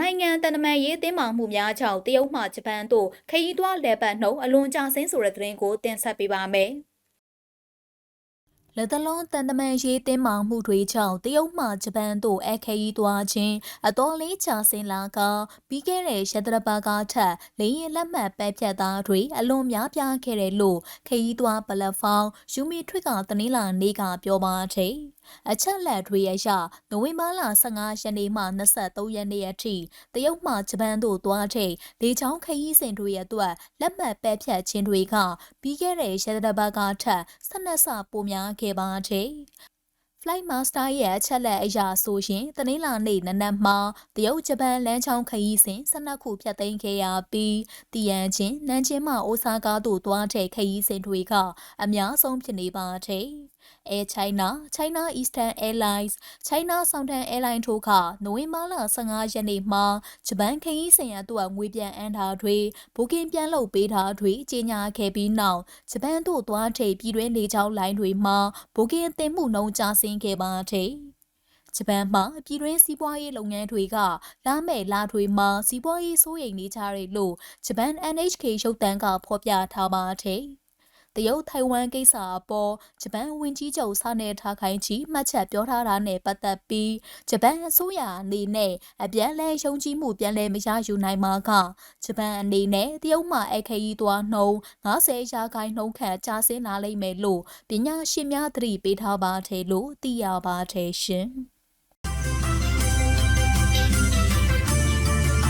တန်တမန်ရေးတင်းမာမှုများကြောင့်တရုတ်မှဂျပန်တို့ခရီးသွားလဲပတ်နှုန်းအလွန်ကျဆင်းဆိုတဲ့သတင်းကိုတင်ဆက်ပေးပါမယ်။ လက်တလုံးတန်တမန်ရေးတင်းမာမှုတွေကြောင့်တရုတ်မှဂျပန်တို့အခရီးသွားခြင်းအတော်လေးကျဆင်းလာကပြီးခဲ့တဲ့ရတရပါကထက်လေရင်လက်မှတ်ပဲဖြတ်သားတွေအလွန်များပြားခဲ့တယ်လို့ခရီးသွားပလက်ဖောင်းယူမီထွက်ကတနင်္လာနေ့ကပြောပါတယ်။အချက်လက်တွေအရနိုဝင်ဘာလ15ရက်နေ့မှ23ရက်နေ့အထိတရုတ်မှဂျပန်တို့သွားတဲ့လေချောင်းခရီးစဉ်တွေရဲ့အတွက်လက်မှတ်ပဲဖြတ်ခြင်းတွေကပြီးခဲ့တဲ့ရက်သတ္တပတ်ကထက်12ဆပိုများခဲ့ပါတယ်။ Flight Master ရဲ့အချက်လက်အရဆိုရင်တနင်္လာနေ့နနက်မှာတရုတ်ဂျပန်လမ်းချောင်းခရီးစဉ်12ခုဖြတ်သိမ်းခဲ့ရပြီးတရန်ချင်းနန်းချင်းမှအိုဆာကာသို့သွားတဲ့ခရီးစဉ်တွေကအများဆုံးဖြစ်နေပါတယ်။ Air China, China Eastern Airlines, China Southern Airlines တို့ကနိုဝင်ဘာလ15ရက်နေ့မှာဂျပန်ခရီးစဉ်အတွက်ငွေပြန်အန်တာတွေဘူကင်ပြန်လုပ်ပေးတာတွေကြေညာခဲ့ပြီးနောက်ဂျပန်တို့သွားထိပ်ပြည်တွင်းလေကြောင်းလိုင်းတွေမှာဘူကင်တင်မှုနှုန်းကျဆင်းခဲ့ပါတယ်။ဂျပန်မှာပြည်တွင်းစီးပွားရေးလုပ်ငန်းတွေကလာမဲ့လာတွေမှာစီးပွားရေးစိုးရိမ်နေကြတယ်လို့ဂျပန် NHK ရုပ်သံကဖော်ပြထားပါတယ်။ တရုတ်ထိုင်ဝမ်ကိစ္စအပေါ်ဂျပန်ဝန်ကြီးချုပ်ဆာနေထားခိုင်ချီမှတ်ချက်ပြောထားတာနဲ့ပတ်သက်ပြီးဂျပန်အစိုးရအနေနဲ့အပြန်အလှန်ယုံကြည်မှုပြန်လည်မရယူနိုင်မှာကဂျပန်အနေနဲ့တရုတ်မှအခရီးသွားနှုန်း90ရာခိုင်နှုန်းခန့်ကျဆင်းလာလိမ့်မယ်လို့ပညာရှင်များသတိပေးထားပါတယ်လို့သိရပါတယ်ရှင်။